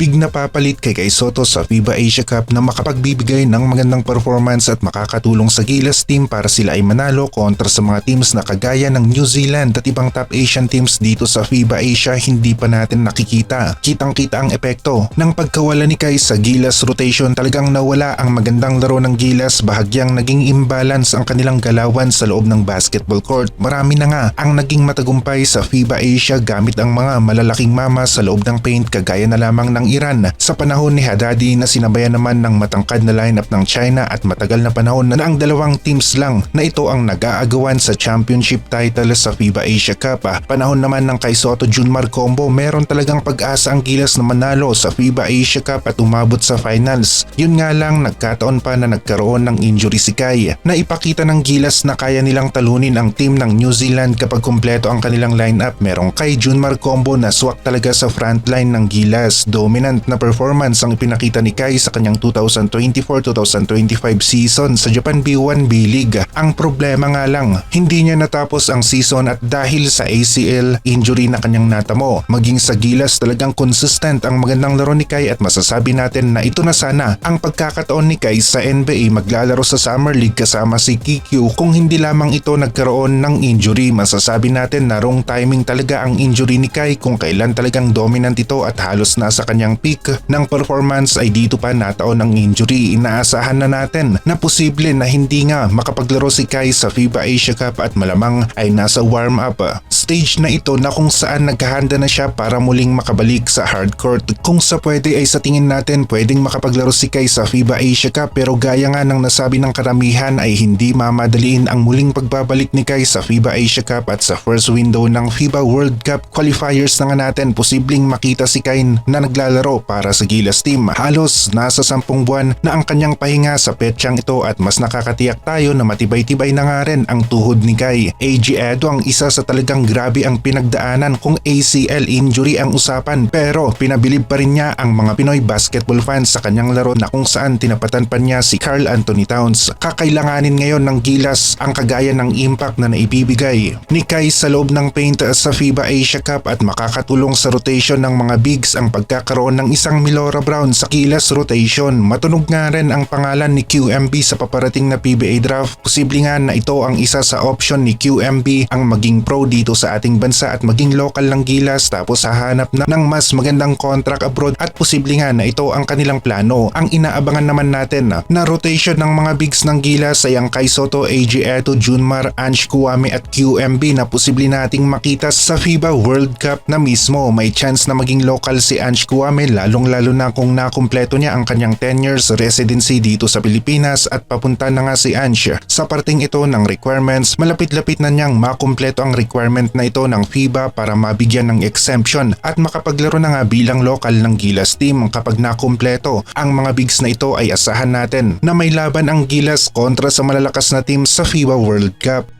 big na papalit kay Kai Soto sa FIBA Asia Cup na makapagbibigay ng magandang performance at makakatulong sa Gilas team para sila ay manalo kontra sa mga teams na kagaya ng New Zealand at ibang top Asian teams dito sa FIBA Asia hindi pa natin nakikita. Kitang kita ang epekto ng pagkawala ni Kai sa Gilas rotation talagang nawala ang magandang laro ng Gilas bahagyang naging imbalance ang kanilang galawan sa loob ng basketball court. Marami na nga ang naging matagumpay sa FIBA Asia gamit ang mga malalaking mama sa loob ng paint kagaya na lamang ng Iran sa panahon ni Haddadi na sinabayan naman ng matangkad na lineup ng China at matagal na panahon na ang dalawang teams lang na ito ang nag-aagawan sa championship title sa FIBA Asia Cup. Ah, Panahon naman ng kay Soto Junmar combo meron talagang pag-asa ang Gilas na manalo sa FIBA Asia Cup at umabot sa finals. Yun nga lang nagkataon pa na nagkaroon ng injury si Kai na ipakita ng Gilas na kaya nilang talunin ang team ng New Zealand kapag kumpleto ang kanilang lineup. Merong kay Junmar combo na swak talaga sa frontline ng Gilas. Dominant na performance ang ipinakita ni Kai sa kanyang 2024-2025 season sa Japan B1 B-League. Ang problema nga lang, hindi niya natapos ang season at dahil sa ACL injury na kanyang natamo. Maging sa Gilas talagang consistent ang magandang laro ni Kai at masasabi natin na ito na sana ang pagkakataon ni Kai sa NBA maglalaro sa Summer League kasama si KQ kung hindi lamang ito nagkaroon ng injury. Masasabi natin na wrong timing talaga ang injury ni Kai kung kailan talagang dominant ito at halos nasa kanyang peak ng performance ay dito pa nataon ang injury. Inaasahan na natin na posible na hindi nga makapaglaro si Kai sa FIBA Asia Cup at malamang ay nasa warm-up stage na ito na kung saan naghahanda na siya para muling makabalik sa hardcourt. Kung sa pwede ay sa tingin natin pwedeng makapaglaro si Kai sa FIBA Asia Cup pero gaya nga ng nasabi ng karamihan ay hindi mamadaliin ang muling pagbabalik ni Kai sa FIBA Asia Cup at sa first window ng FIBA World Cup qualifiers na nga natin posibleng makita si Kai na naglalaro para sa Gilas team. Halos nasa sampung buwan na ang kanyang pahinga sa petsyang ito at mas nakakatiyak tayo na matibay-tibay na nga rin ang tuhod ni Kai. AG Edo ang isa sa talagang grabe ang pinagdaanan kung ACL injury ang usapan pero pinabilib pa rin niya ang mga Pinoy basketball fans sa kanyang laro na kung saan tinapatan pa niya si Carl Anthony Towns. Kakailanganin ngayon ng Gilas ang kagaya ng impact na naibibigay ni Kai sa loob ng paint sa FIBA Asia Cup at makakatulong sa rotation ng mga bigs ang pagkakaroon ng isang Milora Brown sa Gilas rotation. Matunog nga rin ang pangalan ni QMB sa paparating na PBA draft. Posible nga na ito ang isa sa option ni QMB ang maging pro dito sa ating bansa at maging local ng Gilas tapos hahanap na ng mas magandang contract abroad at posible nga na ito ang kanilang plano. Ang inaabangan naman natin na, rotation ng mga bigs ng Gilas ay ang Kai Soto, AJ Eto, Junmar, Ansh Kuwame at QMB na posible nating makita sa FIBA World Cup na mismo. May chance na maging local si Ansh Kuwame lalong lalo na kung nakumpleto niya ang kanyang 10 years residency dito sa Pilipinas at papunta na nga si Ansh sa parting ito ng requirements. Malapit-lapit na niyang makumpleto ang requirement na ito ng FIBA para mabigyan ng exemption at makapaglaro na nga bilang local ng Gilas team kapag nakumpleto. Ang mga bigs na ito ay asahan natin na may laban ang Gilas kontra sa malalakas na team sa FIBA World Cup.